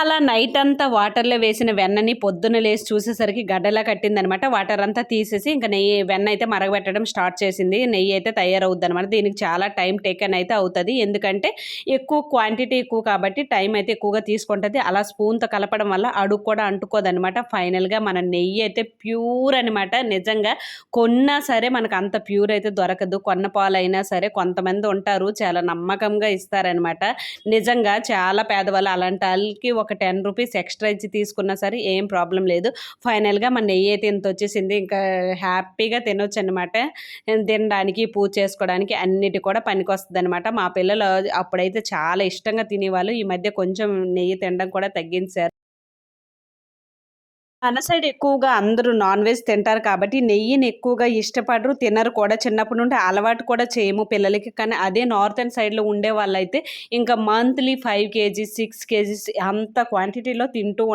అలా నైట్ అంతా వాటర్లో వేసిన వెన్నని పొద్దున లేసి చూసేసరికి గడ్డలా కట్టిందనమాట. వాటర్ అంతా తీసేసి ఇంకా నెయ్యి వెన్న అయితే మరగబెట్టడం స్టార్ట్ చేసింది. నెయ్యి అయితే తయారవుద్ది అనమాట దీనికి చాలా టైం టేకన్ అయితే అవుతుంది. ఎందుకంటే ఎక్కువ క్వాంటిటీ ఎక్కువ కాబట్టి టైం అయితే ఎక్కువగా తీసుకుంటుంది. అలా స్పూన్తో కలపడం వల్ల అడుగు కూడా అంటుకోదనమాట. ఫైనల్గా మన నెయ్యి అయితే ప్యూర్ అనమాట. నిజంగా కొన్నా సరే మనకు అంత ప్యూర్ అయితే దొరకదు. కొన్న పాలైనా సరే కొంతమంది ఉంటారు. చాలా నమ్మకంగా ఇస్తారనమాట. నిజంగా చాలా పేదవాళ్ళు అలాంటి వాళ్ళకి ఒక టెన్ రూపీస్ ఎక్స్ట్రా ఇచ్చి తీసుకున్నా సరే ఏం ప్రాబ్లం లేదు. ఫైనల్గా మన నెయ్యి అయితే ఇంత వచ్చేసింది. ఇంకా హ్యాపీగా తినొచ్చు అనమాట తినడానికి పూజ చేసుకోవడానికి అన్నిటి కూడా పనికొస్తుంది అనమాట మా పిల్లలు అప్పుడైతే చాలా ఇష్టంగా తినేవాళ్ళు. ఈ మధ్య కొంచెం నెయ్యి తినడం కూడా తగ్గించారు. మన సైడ్ ఎక్కువగా అందరూ నాన్ వెజ్ తింటారు కాబట్టి నెయ్యిని ఎక్కువగా ఇష్టపడరు తినరు కూడా. చిన్నప్పటి నుండి అలవాటు కూడా చేయము పిల్లలకి. కానీ అదే నార్థన్ సైడ్లో ఉండే వాళ్ళైతే ఇంకా monthly five KGs six KGs అంత క్వాంటిటీలో తింటూ